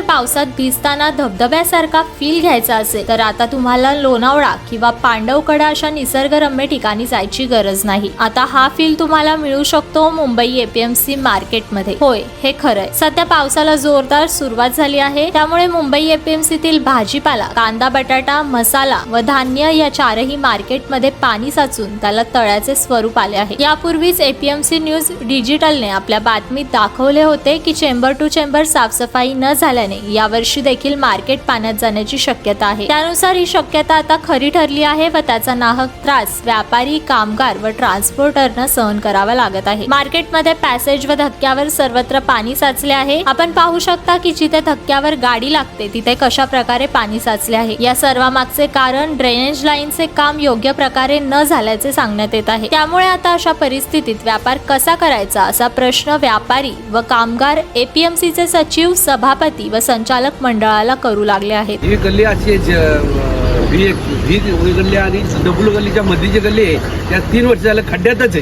पावसात भिजताना धबधब्यासारखा फील घ्यायचा असेल तर आता तुम्हाला लोणावळा किंवा पांडवकडा अशा निसर्गरम्य ठिकाणी जायची गरज नाही. आता हा फील तुम्हाला मिळू शकतो मुंबई एपीएमसी मार्केटमध्ये. होय हे खरंय. सध्या पावसाला जोरदार सुरुवात झाली आहे. त्यामुळे मुंबई एपीएमसीतील भाजीपाला कांदा बटाटा मसाला व धान्य या चारही मार्केटमध्ये पाणी साचून त्याला तळ्याचे स्वरूप आले आहे. यापूर्वीच एपीएमसी न्यूज डिजिटलने आपल्या बातमीत दाखवले होते की चेंबर टू चेंबर साफसफाई न झाल्याने यावर्षी देखील मार्केट पाण्यात जाण्याची शक्यता आहे. त्यानुसार ही शक्यता आता खरी ठरली आहे व त्याचा नाहक त्रास व्यापारी कामगार व ट्रान्सपोर्टरना सहन करावा लागत आहे. मार्केटमध्ये पॅसेज व धक्क्यावर सर्वत्र पाणी साचले आहे. आपण पाहू शकता की जिथे धक्क्यावर गाडी लागते तिथे कशा प्रकारे पाणी साचले आहे. या सर्वामागचे कारण ड्रेनेज लाईनचे काम योग्य प्रकारे न झाल्याचे सांगण्यात येत आहे. त्यामुळे आता अशा परिस्थितीत व्यापार कसा करायचा असा प्रश्न व्यापारी व कामगार एपीएमसीचे सचिव सभापती व संचालक मंडळाला करू लागले आहेत. ही गल्ली अशी ही ज- एक ही गल्ली आणि डब्लू गल्लीच्या मधली जी गल्ली आहे त्या तीन वर्ष झालं खड्ड्यातच आहे.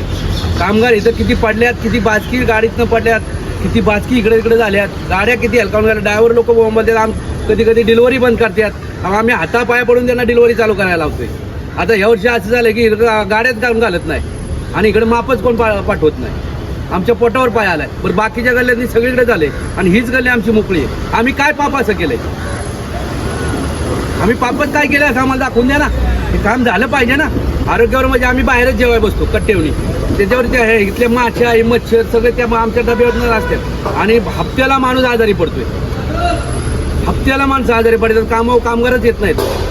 कामगार इथं किती पडल्यात किती बाचकी गाडीतनं पडल्यात किती बाचकी इकडे इकडे झाल्यात गाड्या किती हलकावून गेल्या ड्रायव्हर लोक बोंबलतात आम कधी कधी डिलिव्हरी बंद करतात. आम्ही हातापाया पडून त्यांना डिलिव्हरी चालू करायला लावतोय. आता ह्या वर्षी असं झालं की गाड्यात काम घालत नाही आणि इकडे मापच कोण पा- पाठवत नाही. आमच्या पोटावर पाय आलाय. बरं बाकीच्या गल्ल्यांनी सगळीकडे झाले आणि हीच गल्ली आमची मोकळी आहे. आम्ही काय पाप असं केलंय? आम्ही पापच काय केलं असं आम्हाला दाखवून द्या ना. हे काम झालं पाहिजे ना. आरोग्यावर म्हणजे आम्ही बाहेरच जेवाय बसतो कट्टेवणी. त्याच्यावर ते हे इथले माश्या हे मच्छर सगळे त्या आमच्या डब्यावर असतात. आणि हप्त्याला माणूस आजारी पडतोय. हप्त्याला माणसं आजारी पडतात कामावर कामगारच येत नाहीत.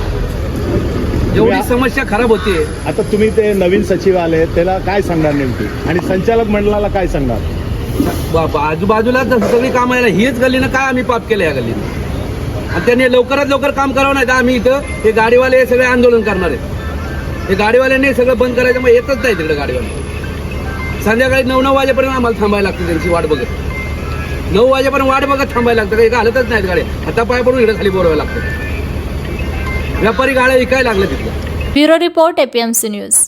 एवढी समस्या खराब होतीये आता तुम्ही ते नवीन सचिव आले त्याला काय सांगणार नेमकी? आणि संचालक मंडळाला काय सांगणार? आजूबाजूला सगळी काम यायला हीच गल्लीनं काय आम्ही पाप केलं या गल्लीनं? आणि त्यांनी लवकरात लवकर काम करावं नाही तर आम्ही इथं हे गाडीवाले हे सगळे आंदोलन करणार आहेत हे गाडीवाल्यांनी सगळं बंद करायचं मग येतच नाही तिकडे गाडीवाले. संध्याकाळी नऊ नऊ वाजेपर्यंत आम्हाला थांबायला लागतं त्यांची वाट बघत. नऊ वाजेपर्यंत वाट बघत थांबायला लागतं काही घालतच नाहीत गाड्या. आता पाय पडून इकडे खाली बोलावं लागतं. व्यापारी गाड्या विकायला लागल्या तिथल्या. Bureau report APMC news.